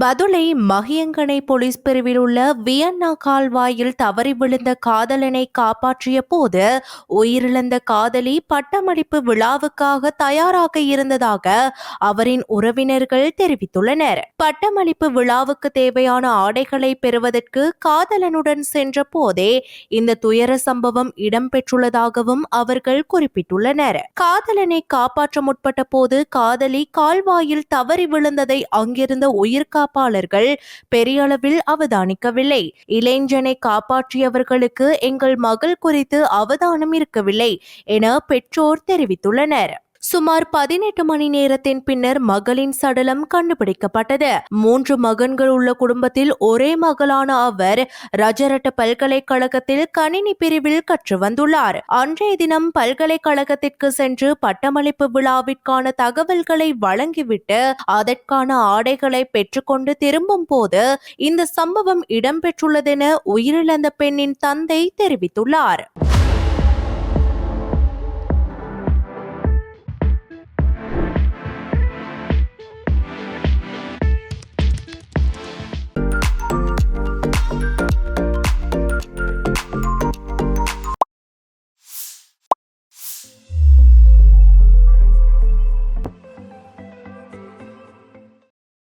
Badulla Mahiyangana police பிரிவில் உள்ள Vienna கால்வாயில் தவறி விழுந்த காதலனை காப்பாற்றிய போது உயிரிழந்த காதலி பட்டமளிப்பு விழாவுக்காக தயாராக இருந்ததாக அவரின் உறவினர்கள் தெரிவித்துள்ளனர். பட்டமளிப்பு விழாவுக்கு தேவையான ஆடைகளை பெறுவதற்கு காதலனுடன் சென்ற போதே இந்த துயர சம்பவம் இடம்பெற்றுள்ளதாகவும் அவர்கள் குறிப்பிட்டுள்ளனர். காதலனை காப்பாற்ற முற்பட்ட போது காதலி கால்வாயில் தவறி விழுந்ததை அங்கிருந்த உயிர்காப்பாளர்கள் பெரிய அளவில் அவதானிக்கவில்லை. இளைஞனை காப்பாற்றியவர்களுக்கு எங்கள் மகள் குறித்து அவதானம் இருக்கவில்லை என பெற்றோர் தெரிவித்துள்ளனர். சுமார் பதினெட்டு மணி நேரத்தின் பின்னர் மகளின் சடலம் கண்டுபிடிக்கப்பட்டது. மூன்று மகன்கள் உள்ள குடும்பத்தில் ஒரே மகளான அவர் ரஜரட்ட பல்கலைக்கழகத்தில் கணினி பிரிவில் கற்று வந்துள்ளார். அன்றைய தினம் பல்கலைக்கழகத்திற்கு சென்று பட்டமளிப்பு விழாவிற்கான தகவல்களை வழங்கிவிட்டு அதற்கான ஆடைகளை பெற்றுக்கொண்டு திரும்பும் போது இந்த சம்பவம் இடம்பெற்றுள்ளதென உயிரிழந்த பெண்ணின் தந்தை தெரிவித்துள்ளார்.